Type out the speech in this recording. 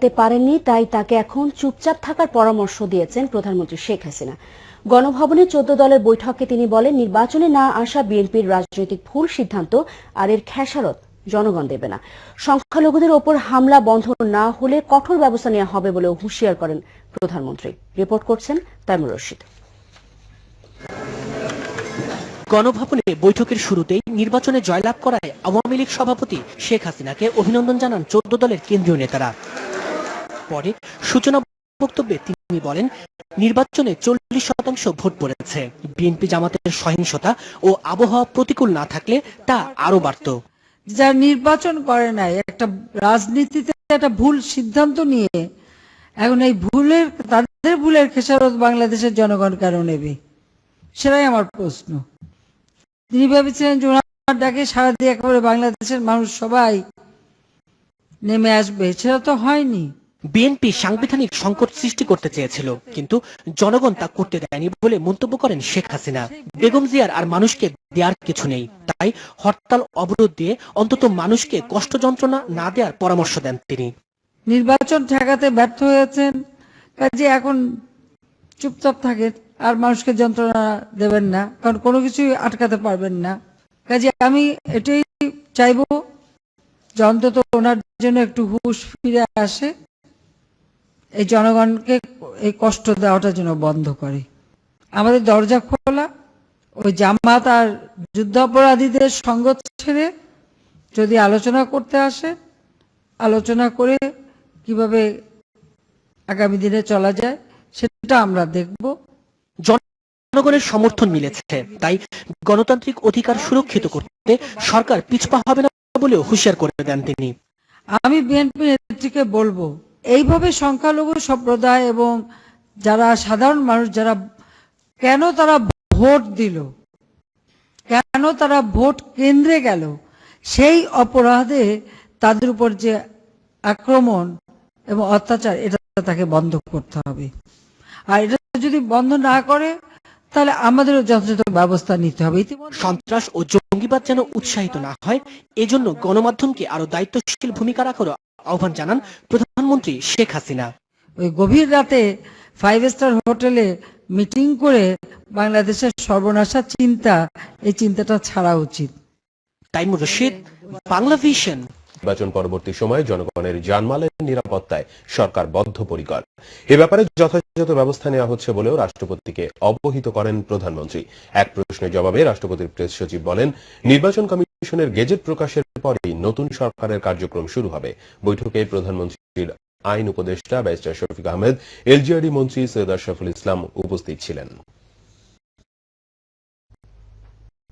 ঠেকাতে পারেননি, তাই তাকে এখন চুপচাপ থাকার পরামর্শ দিয়েছেন প্রধানমন্ত্রী শেখ হাসিনা। গণভবনে চোদ্দ দলের বৈঠকে তিনি বলেন, নির্বাচনে না আসা বিএনপির রাজনৈতিক ভুল সিদ্ধান্ত আর এর খেসারত জনগণ দেবে না। সংখ্যালঘুদের ওপর হামলা বন্ধ না হলে কঠোর ব্যবস্থা নেওয়া হবে বলেও হুঁশিয়ার করেন প্রধানমন্ত্রী। রিপোর্ট করছেন তাইমুর রশিদ। গণভবনে বৈঠকের শুরুতেই নির্বাচনে জয়লাভ করায় আওয়ামী লীগ সভাপতি শেখ হাসিনাকে অভিনন্দন জানান চোদ্দ দলের কেন্দ্রীয় নেতারা। পরে সূচনা বক্তব্যে তিনি বলেন, নির্বাচনে চল্লিশ শতাংশ ভোট পড়েছে। বিএনপি জামাতের সহিংসতা ও আবহাওয়া প্রতিকূল না থাকলে তা আরও বাড়ত। যারা নির্বাচন করে নাই, একটা রাজনীতিতে একটা ভুল সিদ্ধান্ত নিয়ে এখন এই ভুলের, তাদের ভুলের খেসারত বাংলাদেশের জনগণ কেন নেবে? সেটাই আমার প্রশ্ন। তিনি ভেবেছিলেন যে ওনার ডাকে সারা দিয়ে একেবারে বাংলাদেশের মানুষ সবাই নেমে আসবে, সেটা তো হয়নি। বিএনপি সাংবিধানিক সংকট সৃষ্টি করতে চেয়েছিল, কিন্তু জনগণ তা করতে দেয়নি বলে মন্তব্য করেন শেখ হাসিনা। বেগম জিয়ার আর মানুষকে দেওয়ার কিছু নেই, তাই হরতাল অবরোধ দিয়ে অন্তত মানুষকে কষ্ট যন্ত্রণা না দেওয়ার পরামর্শ দেন তিনি। নির্বাচন ঠেকাতে ব্যর্থ হয়েছেন, কাজে এখন চুপচাপ থাকেন আর মানুষকে যন্ত্রণা দেবেন না, কারণ কোনো কিছুই আটকাতে পারবেন না। কাজে আমি এটাই চাইব যে অন্তত ওনার জন্য একটু হুশ ফিরে আসে এই জনগণকে এই কষ্ট দেওয়াটা যেন বন্ধ করে। আমাদের দরজা খোলা ওই জামাত আর যুদ্ধাপরাধীদের সঙ্গ ছেড়ে যদি আলোচনা করতে আসে আলোচনা করে কীভাবে আগামী দিনে চলা যায় সেটা আমরা দেখব। জনগণের সমর্থন মিলেছে তাই গণতান্ত্রিক অধিকার সুরক্ষিত করতে সরকার পিছপা হবে না বলেও হুঁশিয়ার করে দেন তিনি। আমি বিএনপি নেত্রীকে বলব এইভাবে সংখ্যালঘু সম্প্রদায় এবং যারা সাধারণ মানুষ, যারা কেন তারা ভোট দিল? কেন তারা ভোট কেন্দ্রে গেল? সেই অপরাধে তাদের উপর যে আক্রমণ এবং অত্যাচার, এটা তাকে বন্ধ করতে হবে। আর এটা যদি বন্ধ না করে, তাহলে আমাদেরও যথাযথ ব্যবস্থা নিতে হবে। সন্ত্রাস ও জঙ্গিবাদ যেন উৎসাহিত না হয়, এজন্য গণমাধ্যমকে আরও দায়িত্বশীল ভূমিকা রাখার আহ্বান জানান প্রধানমন্ত্রী শেখ হাসিনা। ওই গভীর রাতে ফাইভ স্টার হোটেলে মিটিং করে বাংলাদেশের সর্বনাশার চিন্তা এই চিন্তাটা ছাড়া উচিত। তাইমুর রশিদ বাংলা ভিশন। নির্বাচন পরবর্তী সময়ে জনগণের জানমালের নিরাপত্তায় সরকার বদ্ধপরিকর। এ ব্যাপারে যথাযথ ব্যবস্থা নেওয়া হচ্ছে বলেও রাষ্ট্রপতিকে অবহিত করেন প্রধানমন্ত্রী। এক প্রশ্নের জবাবে রাষ্ট্রপতির প্রেস সচিব বলেন নির্বাচন কমিশনের গেজেট প্রকাশের পরেই নতুন সরকারের কার্যক্রম শুরু হবে। বৈঠকে প্রধানমন্ত্রীর আইন উপদেষ্টা ব্যারিস্টার শফিক আহমেদ, এলজিআরডি মন্ত্রী সৈয়দ আশরাফুল ইসলাম উপস্থিত ছিলেন।